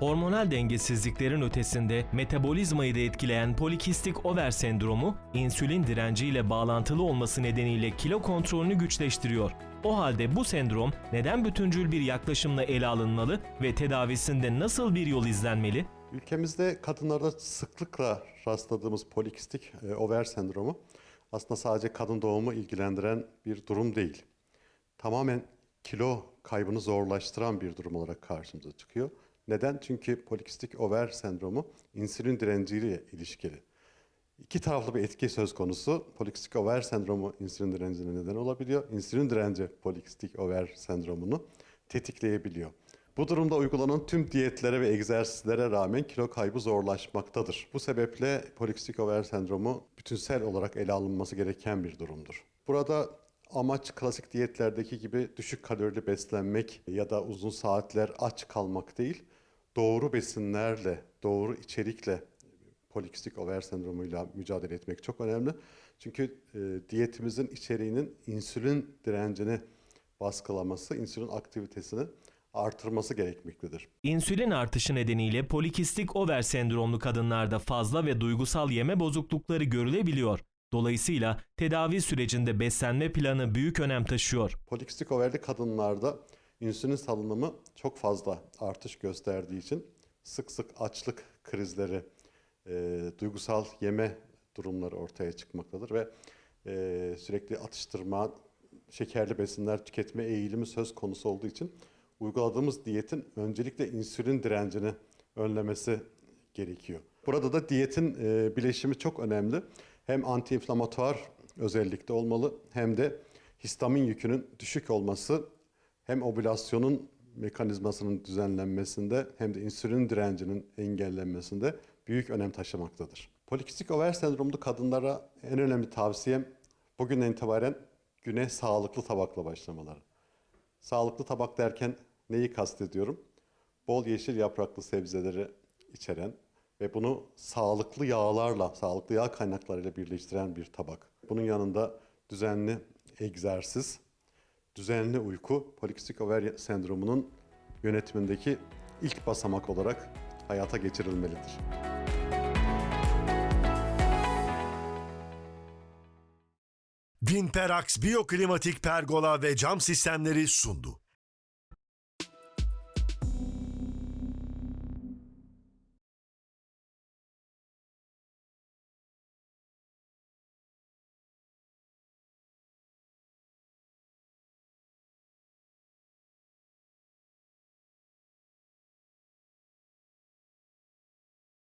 Hormonal dengesizliklerin ötesinde metabolizmayı da etkileyen polikistik over sendromu, insülin direnciyle bağlantılı olması nedeniyle kilo kontrolünü güçleştiriyor. O halde bu sendrom neden bütüncül bir yaklaşımla ele alınmalı ve tedavisinde nasıl bir yol izlenmeli? Ülkemizde kadınlarda sıklıkla rastladığımız polikistik e, over sendromu aslında sadece kadın doğumu ilgilendiren bir durum değil. Tamamen kilo kaybını zorlaştıran bir durum olarak karşımıza çıkıyor. Neden? Çünkü polikistik over sendromu insülin direnciyle ilişkili. İki taraflı bir etki söz konusu. Polikistik over sendromu insülin direncine neden olabiliyor. İnsülin direnci polikistik over sendromunu tetikleyebiliyor. Bu durumda uygulanan tüm diyetlere ve egzersizlere rağmen kilo kaybı zorlaşmaktadır. Bu sebeple polikistik over sendromu bütünsel olarak ele alınması gereken bir durumdur. Burada amaç klasik diyetlerdeki gibi düşük kalorili beslenmek ya da uzun saatler aç kalmak değil, doğru besinlerle, doğru içerikle polikistik over sendromuyla mücadele etmek çok önemli. Çünkü e, diyetimizin içeriğinin insülin direncini baskılaması, insülin aktivitesini artırması gerekmektedir. İnsülin artışı nedeniyle polikistik over sendromlu kadınlarda fazla ve duygusal yeme bozuklukları görülebiliyor. Dolayısıyla tedavi sürecinde beslenme planı büyük önem taşıyor. Polikistik overli kadınlarda insülin salınımı çok fazla artış gösterdiği için sık sık açlık krizleri, e, duygusal yeme durumları ortaya çıkmaktadır ve e, sürekli atıştırma, şekerli besinler tüketme eğilimi söz konusu olduğu için uyguladığımız diyetin öncelikle insülin direncini önlemesi gerekiyor. Burada da diyetin e, bileşimi çok önemli. Hem antiinflamatuar özellikte olmalı hem de histamin yükünün düşük olması hem ovülasyonun mekanizmasının düzenlenmesinde hem de insülin direncinin engellenmesinde büyük önem taşımaktadır. Polikistik over sendromlu kadınlara en önemli tavsiyem bugünden itibaren güne sağlıklı tabakla başlamaları. Sağlıklı tabak derken neyi kastediyorum? Bol yeşil yapraklı sebzeleri içeren ve bunu sağlıklı yağlarla, sağlıklı yağ kaynaklarıyla birleştiren bir tabak. Bunun yanında düzenli egzersiz, düzenli uyku polikistik over sendromunun yönetimindeki ilk basamak olarak hayata geçirilmelidir. Vinperax Biyoklimatik Pergola ve Cam Sistemleri sundu.